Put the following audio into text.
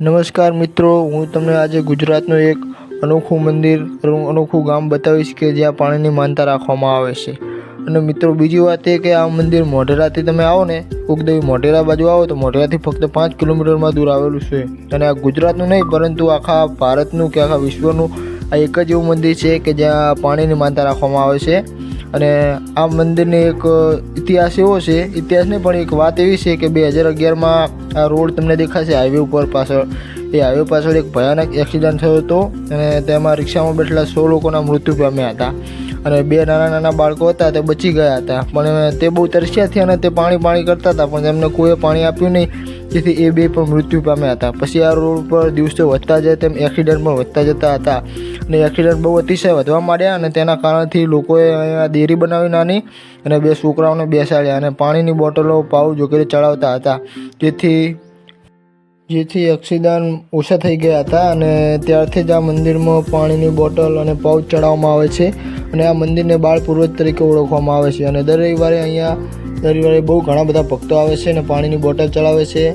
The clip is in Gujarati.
નમસ્કાર મિત્રો, હું તમને આજે ગુજરાતનું એક અનોખું મંદિર અનોખું ગામ બતાવીશ કે જ્યાં પાણીની માનતા રાખવામાં આવે છે. અને મિત્રો, બીજી વાત એ કે આ મંદિર મોઢેરાથી તમે આવો ને ઉગદેવી મોઢેરા બાજુ આવો તો મોઢેરાથી ફક્ત પાંચ કિલોમીટરમાં દૂર આવેલું છે. અને આ ગુજરાતનું નહીં, પરંતુ આખા ભારતનું કે આખા વિશ્વનું આ એક જ એવું મંદિર છે કે જ્યાં પાણીની માનતા રાખવામાં આવે છે. અને આ મંદિરને એક ઇતિહાસ એવો છે ઇતિહાસ નહીં પણ એક વાત એવી છે કે બે હજાર અગિયારમાં આ રોડ તમને દેખાશે હાઈવે ઉપર પાછળ. એ હાઈવે પાછળ એક ભયાનક એક્સિડન્ટ થયો હતો અને તેમાં રિક્ષામાં બેઠેલા સો લોકોના મૃત્યુ પામ્યા હતા. અને બે નાના નાના બાળકો હતા, તે બચી ગયા હતા. પણ તે બહુ તરસ્યા થયા અને તે પાણી પાણી કરતા હતા, પણ તેમને કોઈએ પાણી આપ્યું નહીં. જેથી એ બે પણ મૃત્યુ પામ્યા હતા. પછી આ રોડ પર દિવસે વધતા જાય તેમ એક્સિડન્ટ પણ વધતા જતા હતા. અને એક્સિડન્ટ બહુ અતિશય વધવા માંડ્યા અને તેના કારણથી લોકોએ અહીંયા દેરી બનાવી નાની અને બે છોકરાઓને બેસાડ્યા અને પાણીની બોટલો, પાઉ વગેરે ચડાવતા હતા. જેથી જેથી એક્સિડન્ટ ઓછા થઈ ગયા હતા અને ત્યારથી જ આ મંદિરમાં પાણીની બોટલ અને પાઉચ ચડાવવામાં આવે છે અને આ મંદિરને બાળ પૂર્વજ તરીકે ઓળખવામાં આવે છે. અને દર રવિવારે અહીંયા દર રવિવારે બહુ ઘણા બધા ભક્તો આવે છે અને પાણીની બોટલ ચડાવે છે.